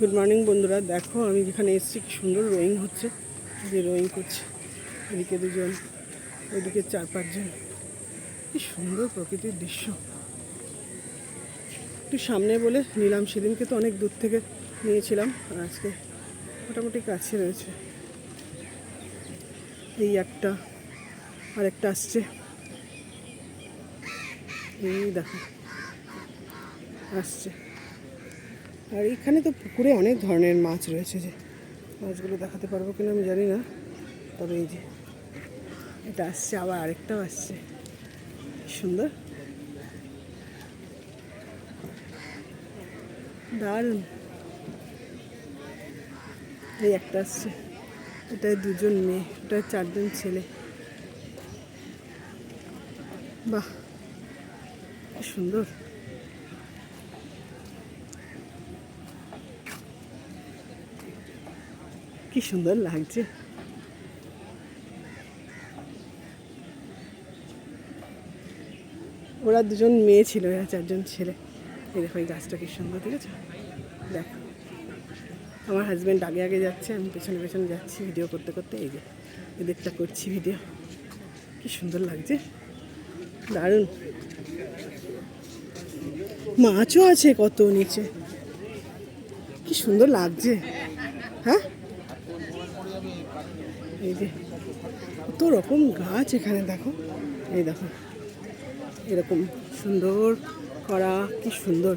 Good morning বন্ধুরা। দেখো, আমি যেখানে এসেছি, কি সুন্দর রোয়িং হচ্ছে। যে রোয়িং করছে, এদিকে দুজন, ওইদিকে চার পাঁচজন। কি সুন্দর প্রকৃতির দৃশ্য। একটু সামনে বলে নিলাম, সেদিনকে তো অনেক দূর থেকে নিয়েছিলাম, আর আজকে মোটামুটি কাছে রয়েছে। এই একটা, আর একটা আসছে। এই দেখো, আসছে। আর এখানে তো পুকুরে অনেক ধরনের মাছ রয়েছে যে মাছগুলো দেখাতে পারব কিনা আমি জানি না। তবে এই যে, এটা আসছে, আবার আরেকটাও আসছে। সুন্দর। দারুণ। এই একটা আসছে। এটায় দুজন মেয়ে ওটায় চারজন ছেলে। বাহ সুন্দর। কি সুন্দর লাগছে। ওরা দুজন মেয়ে ছিল, এরা চারজন ছেলে। এই দেখো, এই গাছটা কি সুন্দর, ঠিক আছে? দেখো। আমার হাজব্যান্ড আগে আগে যাচ্ছে, আমি পেছনে পেছনে যাচ্ছি ভিডিও করতে করতে, এই যে এদেরটা করছি ভিডিও কি সুন্দর লাগছে। দারুণ। মাছও আছে কত নিচে। কি সুন্দর লাগছে। হ্যাঁ? এই যে কত রকম গাছ এখানে, দেখো। এই দেখো, এরকম সুন্দর করা, কি সুন্দর।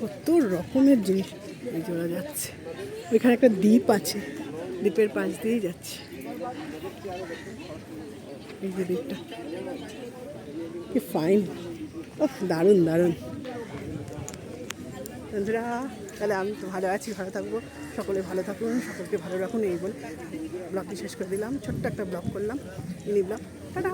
কত রকমের জিনিস। জোড়া যাচ্ছে। ওইখানে একটা দ্বীপ আছে। দ্বীপের পাশ দিয়েই যাচ্ছে। এই যে দ্বীপটা। কি ফাইন ও দারুণ দারুণ। বন্ধুরা, তাহলে আমি তো ভালো আছি, ভালো থাকব। সকলে ভালো থাকুন, সকলকে ভালো রাখুন, এই বলে ব্লগটি শেষ করে দিলাম। ছোট্ট একটা ব্লগ করলাম, মিনি ব্লগ। টাটা!